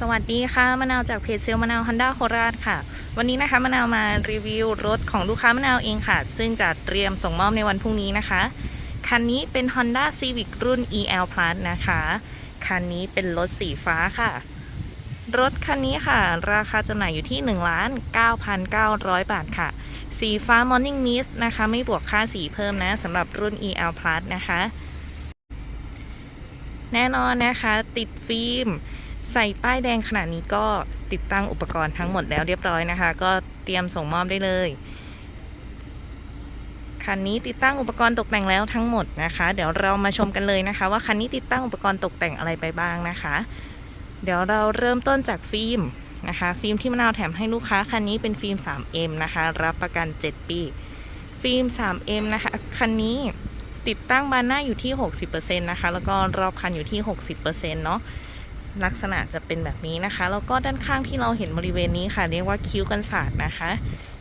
สวัสดีค่ะมะนาวจากเพจเซลมะนาวฮันด้าโคราชค่ะ วันนี้นะคะมะนาวมารีวิวรถของลูกค้ามะนาวเองค่ะ ซึ่งจะเตรียมส่งมอบในวันพรุ่งนี้นะคะ คันนี้เป็น Honda Civic รุ่น EL Plus นะคะ คันนี้เป็นรถสีฟ้าค่ะ รถคันนี้ค่ะ ราคาจำหน่ายอยู่ที่ 1 9 9 0 0 บาทค่ะ สีฟ้า Morning Mist นะคะ ไม่บวกค่าสีเพิ่มนะสำหรับรุ่น EL Plus นะคะ แน่นอนนะคะ ติดฟิล์ม ใส่ป้ายแดงขนาดนี้ก็ติดตั้งอุปกรณ์ทั้งหมดแล้วเรียบร้อยนะคะ ก็เตรียมส่งมอบได้เลยคันนี้ติดตั้งอุปกรณ์ตกแต่งแล้วทั้งหมดนะคะ เดี๋ยวเรามาชมกันเลยนะคะ ว่าคันนี้ติดตั้งอุปกรณ์ตกแต่งอะไรไปบ้างนะคะ เดี๋ยวเราเริ่มต้นจากฟิล์มนะคะ ฟิล์มที่มะนาวแถมให้ลูกค้าคันนี้เป็นฟิล์ม 3M นะคะ รับประกัน 7 ปี ฟิล์ม 3M นะคะคันนี้ติดตั้งบานหน้าอยู่ที่ 60%นะคะแล้วก็รอบคันอยู่ที่ 60%เนาะ ลักษณะจะเป็นแบบนี้นะคะ แล้วก็ด้านข้างที่เราเห็นบริเวณนี้ค่ะ เรียกว่าคิ้วกันศาสตร์นะคะ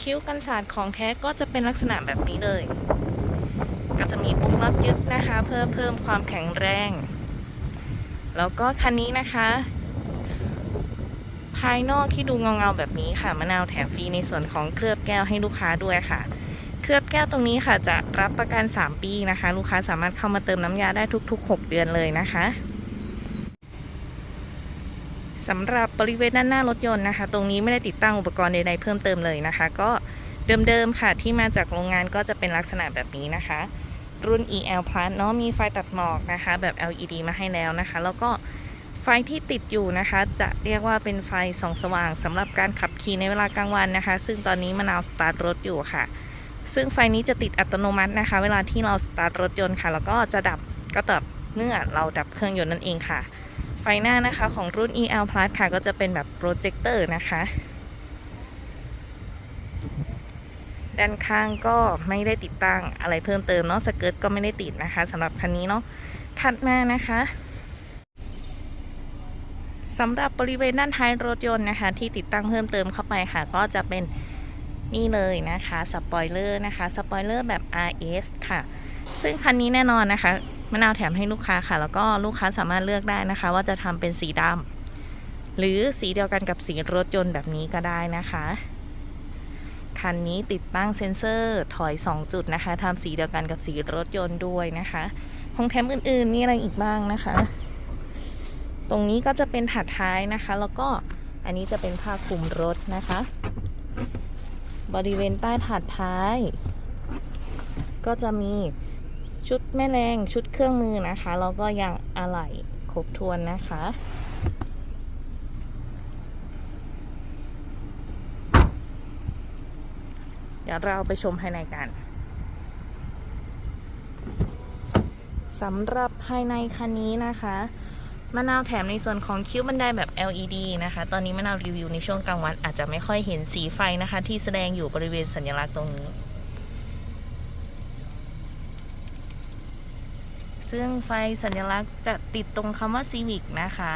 คิ้วกันศาสตร์ของแท้ก็จะเป็นลักษณะแบบนี้เลย ก็จะมีปุ่มรับยึดนะคะ เพื่อเพิ่มความแข็งแรง แล้วก็คันนี้นะคะ ภายนอกที่ดูเงาๆแบบนี้ค่ะมะนาวแถมฟรีในส่วนของเคลือบแก้วให้ลูกค้าด้วยค่ะเคลือบแก้วตรงนี้ค่ะจะรับประกัน 3 ปีนะคะ ลูกค้าสามารถเข้ามาเติมน้ำยาได้ทุก ๆ 6 เดือนเลยนะคะ สำหรับบริเวณด้านหน้ารถยนต์นะคะ ตรงนี้ไม่ได้ติดตั้งอุปกรณ์ใดๆเพิ่มเติมเลยนะคะ ก็เดิมๆค่ะที่มาจากโรงงานก็จะเป็นลักษณะแบบนี้นะคะ รุ่น EL Plus เนาะมีไฟตัดหมอกนะคะ แบบ LED มาให้แล้วนะคะ แล้วก็ไฟที่ติดอยู่นะคะ จะเรียกว่าเป็นไฟส่องสว่างสำหรับการขับขี่ในเวลากลางวันนะคะ ซึ่งตอนนี้มะนาวสตาร์ทรถอยู่ค่ะ ซึ่งไฟนี้จะติดอัตโนมัตินะคะ เวลาที่เราสตาร์ทรถยนต์ค่ะ แล้วก็จะดับก็ดับเมื่อเราดับเครื่องยนต์นั่นเองค่ะ ฟหน้านะคะของรุ่น EL Plus ค่ะ ก็จะเป็นแบบโปรเจคเตอร์นะคะ ด้านข้างก็ไม่ได้ติดตั้งอะไรเพิ่มเติมเนาะสเกิร์ตก็ไม่ได้ติดนะคะสำหรับคันนี้เนาะถัดมานะคะสำหรับบริเวณด้านท้ายรถยนต์นะคะ ที่ติดตั้งเพิ่มเติมเข้าไปค่ะ ก็จะเป็นนี่เลยนะคะสปอยเลอร์นะคะสปอยเลอร์แบบ RS ค่ะ ซึ่งคันนี้แน่นอนนะคะ มะนาวแถมให้ลูกค้าค่ะ แล้วก็ลูกค้าสามารถเลือกได้นะคะ ว่าจะทำเป็นสีดำหรือสีเดียวกันกับสีรถยนต์แบบนี้ก็ได้นะคะคันนี้ติดตั้งเซ็นเซอร์ถอย 2 จุดนะคะทำสีเดียวกันกับสีรถยนต์ด้วยนะคะของแถมอื่นๆมีอะไรอีกบ้างนะคะ ตรงนี้ก็จะเป็นถัดท้ายนะคะ แล้วก็อันนี้จะเป็นผ้าคลุมรถนะคะ บริเวณใต้ถัดท้าย ก็จะมี ชุดแม่แรงชุดเครื่องมือนะคะแล้วก็ยางอะไหล่ครบถ้วนนะคะเดี๋ยวเราไปชมภายในกันสำหรับภายในคันนี้นะคะมะนาวแถมในส่วนของคิ้วบันไดแบบ LED นะคะ ตอนนี้มะนาวรีวิวในช่วงกลางวันอาจจะไม่ค่อยเห็นสีไฟนะคะ ที่แสดงอยู่บริเวณสัญลักษณ์ตรงนี้ ซึ่งไฟสัญลักษณ์จะติดตรงคำว่า Civic นะคะ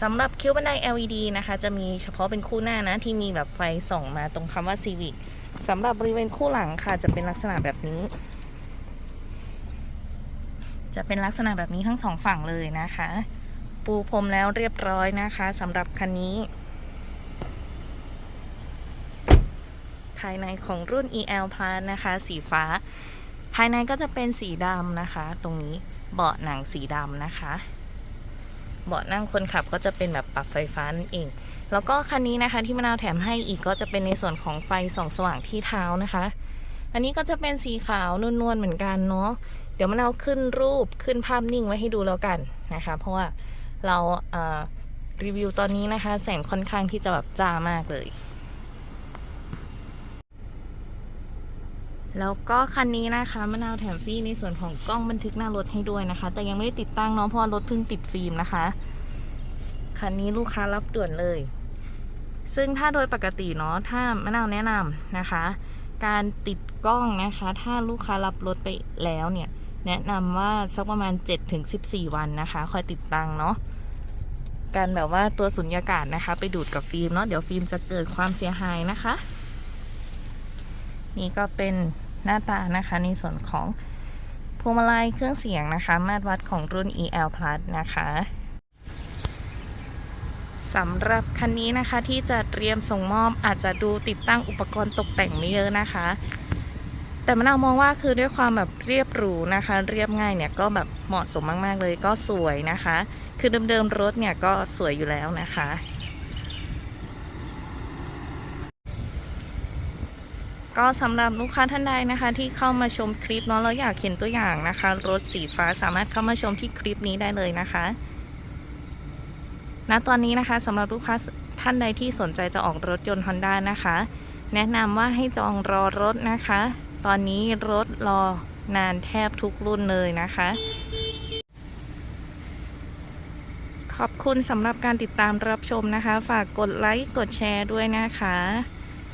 สำหรับคิ้วบันได LED นะคะ จะมีเฉพาะเป็นคู่หน้านะ ที่มีแบบไฟส่องมาตรงคำว่า Civic สำหรับบริเวณคู่หลังค่ะ จะเป็นลักษณะแบบนี้ จะเป็นลักษณะแบบนี้ทั้งสองฝั่งเลยนะคะ ปูพรมแล้วเรียบร้อยนะคะสำหรับคันนี้ ภายในของรุ่น EL Plus นะคะ สีฟ้า ภายในก็จะเป็นสีดำนะคะ ตรงนี้เบาะหนังสีดำนะคะ เบาะนั่งคนขับก็จะเป็นแบบปรับไฟฟ้านั่นเอง แล้วก็คันนี้นะคะที่มะนาวแถมให้อีกก็จะเป็นในส่วนของไฟส่องสว่างที่เท้านะคะ อันนี้ก็จะเป็นสีขาวนวลๆเหมือนกันเนาะเดี๋ยวมะนาวขึ้นรูปขึ้นภาพนิ่งไว้ให้ดูแล้วกันนะคะ เพราะว่าเราเอ่อรีวิวตอนนี้นะคะ แสงค่อนข้างที่จะแบบจ้ามากเลย แล้วก็คันนี้นะคะมะนาวแถมฟรีในส่วนของกล้องบันทึกหน้ารถให้ด้วยนะคะ แต่ยังไม่ได้ติดตั้งเนาะเพราะรถเพิ่งติดฟิล์มนะคะ คันนี้ลูกค้ารับด่วนเลย ซึ่งถ้าโดยปกติเนาะถ้ามะนาวแนะนำนะคะ การติดกล้องนะคะ ถ้าลูกค้ารับรถไปแล้วเนี่ย แนะนำว่าสักประมาณ 7-14 วันนะคะ คอยติดตั้งเนาะการแบบว่าตัวสุญญากาศนะคะ ไปดูดกับฟิล์มเนาะเดี๋ยวฟิล์มจะเกิดความเสียหายนะคะ นี่ก็เป็น หน้าตานะคะ ในส่วนของพวงมาลัยเครื่องเสียงนะคะ มาตรวัดของรุ่น EL Plus นะคะสำหรับคันนี้นะคะที่จะเตรียมส่งมอบอาจจะดูติดตั้งอุปกรณ์ตกแต่งไม่เยอะนะคะ แต่มะนาวมองว่าคือด้วยความแบบเรียบหรูนะคะ เรียบง่ายเนี่ยก็แบบเหมาะสมมาก ๆ เลยก็สวยนะคะ คือเดิมๆรถเนี่ยก็สวยอยู่แล้วนะคะ ก็สำหรับลูกค้าท่านใดนะคะ ที่เข้ามาชมคลิปเนาะแล้วอยากเห็นตัวอย่างนะคะ รถสีฟ้าสามารถเข้ามาชมที่คลิปนี้ได้เลยนะคะณตอนนี้นะคะสำหรับลูกค้าท่านใดที่สนใจจะออกรถยนต์ Honda นะคะ แนะนำว่าให้จองรอรถนะคะ ตอนนี้รถรอนานแทบทุกรุ่นเลยนะคะ ขอบคุณสำหรับการติดตามรับชมนะคะ ฝากกดไลค์กดแชร์ด้วยนะคะ